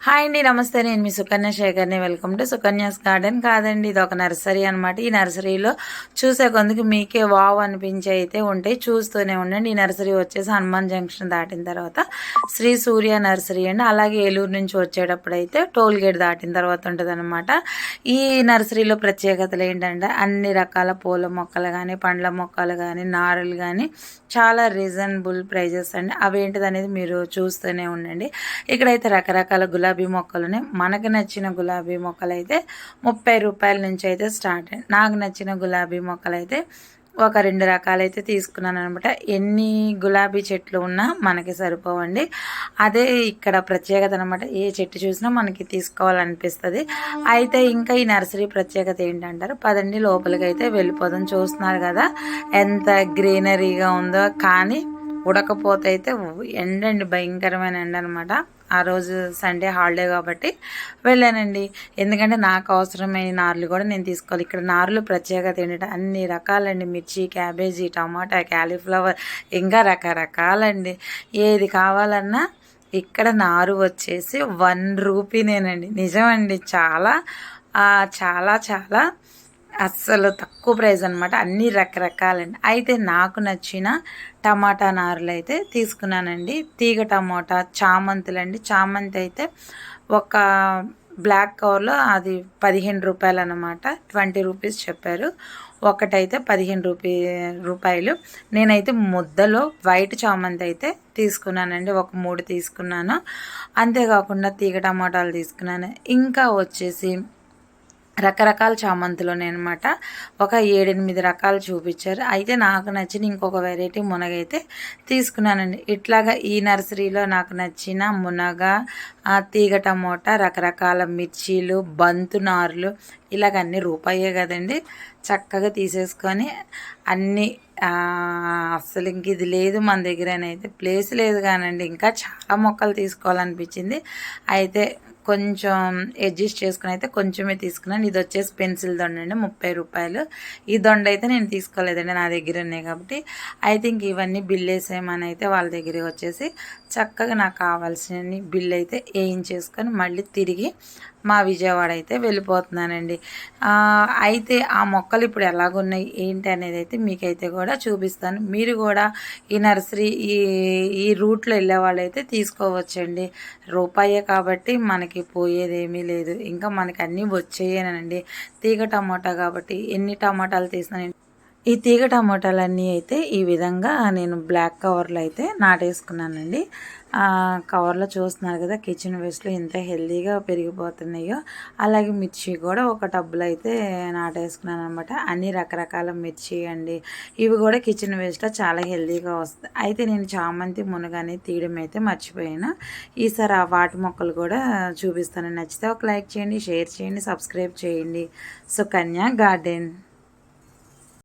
Hi అండి నమస్తే. నేను మీ Sukanya శేఖర్ని. Welcome to Sukanya's garden. కాదండి ఇది ఒక నర్సరీ అనమాట ఈ నర్సరీలో చూసే కొందుకు మీకే వావ్ అనిపించే అయితే ఉంటాయి. చూస్తూనే ఉండండి. ఈ నర్సరీ వచ్చేసి హనుమాన్ జంక్షన్ దాటిన తర్వాత శ్రీ సూర్య నర్సరీ అండి. అలాగే ఏలూరు నుంచి వచ్చేటప్పుడు అయితే టోల్ గేట్ దాటిన తర్వాత ఉంటుంది అనమాట ఈ నర్సరీలో ప్రత్యేకతలు ఏంటంటే అన్ని రకాల పూల మొక్కలు కానీ పండ్ల మొక్కలు కానీ నారలు కానీ చాలా రీజనబుల్ ప్రైజెస్ అండి. అవేంటిది అనేది మీరు చూస్తూనే ఉండండి. ఇక్కడైతే రకరకాల గులాబీ గులాబీ మొక్కలునే మనకు నచ్చిన గులాబీ మొక్కలు అయితే ముప్పై రూపాయల నుంచి అయితే స్టార్ట్ నాకు నచ్చిన గులాబీ మొక్కలు అయితే ఒక రెండు రకాలైతే తీసుకున్నాను అనమాట ఎన్ని గులాబీ చెట్లు ఉన్నా మనకి సరిపోవండి. అదే ఇక్కడ ప్రత్యేకత అనమాట ఏ చెట్టు చూసినా మనకి తీసుకోవాలనిపిస్తుంది. అయితే ఇంకా ఈ నర్సరీ ప్రత్యేకత ఏంటంటారు? పదండి లోపలికి అయితే వెళ్ళిపోదాం. చూస్తున్నారు కదా ఎంత గ్రీనరీగా ఉందో. కానీ ఉడకపోతే అయితే ఎండండి భయంకరమైన ఎండ అనమాట ఆ రోజు సండే హాలిడే కాబట్టి వెళ్ళానండి. ఎందుకంటే నాకు అవసరమైన నార్లు కూడా నేను తీసుకోవాలి. ఇక్కడ నార్లు ప్రత్యేకత ఏంటంటే అన్ని రకాలండి. మిర్చి క్యాబేజీ టమాటా క్యాలీఫ్లవర్ ఇంకా రకరకాలండి. ఏది కావాలన్నా ఇక్కడ నారు వచ్చేసి వన్ రూపీనేనండి. నిజమండి చాలా చాలా చాలా అస్సలు తక్కువ ప్రైస్ అనమాట అన్ని రకరకాలండి. అయితే నాకు నచ్చిన టమాటా నారులు అయితే తీసుకున్నానండి. తీగ టమాటా చామంతులు అండి చామంతి అయితే ఒక బ్లాక్ కవర్లో అది పదిహేను రూపాయలు అనమాట ట్వంటీ రూపీస్ చెప్పారు. ఒకటైతే పదిహేను రూపీ రూపాయలు. నేనైతే ముద్దలో వైట్ చామంతి అయితే తీసుకున్నానండి. ఒక మూడు తీసుకున్నాను. అంతేకాకుండా తీగ టమాటాలు తీసుకున్నాను. ఇంకా వచ్చేసి రకరకాల చామంతులోనే అనమాట ఒక ఏడెనిమిది రకాలు చూపించారు. అయితే నాకు నచ్చిన ఇంకొక వెరైటీ మునగైతే తీసుకున్నానండి. ఇట్లాగా ఈ నర్సరీలో నాకు నచ్చిన మునగ తీగ టమోటా రకరకాల మిర్చీలు బంతు నారులు ఇలాగ అన్ని రూపాయే కదండి. చక్కగా తీసేసుకొని అన్నీ అస్సలు ఇంక ఇది లేదు మన దగ్గర అయితే ప్లేస్ లేదు కానండి. ఇంకా చాలా మొక్కలు తీసుకోవాలనిపించింది. అయితే కొంచెం అడ్జస్ట్ చేసుకుని అయితే కొంచెమే తీసుకున్నాను. ఇది వచ్చేసి పెన్సిల్ దొండ అండి ముప్పై రూపాయలు. ఈ దొండ అయితే నేను తీసుకోలేదండి నా దగ్గర ఉన్నాయి కాబట్టి. ఐ థింక్ ఇవన్నీ బిల్ వేసేయమని అయితే వాళ్ళ దగ్గరికి వచ్చేసి చక్కగా నాకు కావాల్సిన బిల్ అయితే వేయించేసుకొని మళ్ళీ తిరిగి మా విజయవాడ అయితే వెళ్ళిపోతున్నానండి అయితే ఆ మొక్కలు ఇప్పుడు ఎలాగున్నాయి ఏంటి అనేది అయితే మీకైతే కూడా చూపిస్తాను. మీరు కూడా ఈ నర్సరీ ఈ ఈ రూట్లో వెళ్ళే వాళ్ళైతే తీసుకోవచ్చండి. రూపాయే కాబట్టి మనకి పోయేది ఏమీ లేదు. ఇంకా మనకి అన్నీ వచ్చేయనండి. తీగ టమాటా కాబట్టి ఎన్ని టమాటాలు తీసినా ఈ తీగ టమాటాలన్నీ అయితే ఈ విధంగా నేను బ్లాక్ కవర్లో అయితే నాటేసుకున్నానండి. కవర్లో చూస్తున్నారు కదా కిచెన్ వేస్ట్లో ఎంత హెల్దీగా పెరిగిపోతున్నాయో. అలాగే మిర్చి కూడా ఒక టబ్బులో అయితే నాటేసుకున్నాను అనమాట అన్ని రకరకాల మిర్చి అండి. ఇవి కూడా కిచెన్ వేస్ట్లో చాలా హెల్దీగా వస్తాయి అయితే నేను చామంతి మునగానే తీయడం అయితే మర్చిపోయాను. ఈసారి ఆ వాటి మొక్కలు కూడా చూపిస్తాను. నచ్చితే ఒక లైక్ చేయండి షేర్ చేయండి సబ్స్క్రైబ్ చేయండి. సుకన్య గార్డెన్.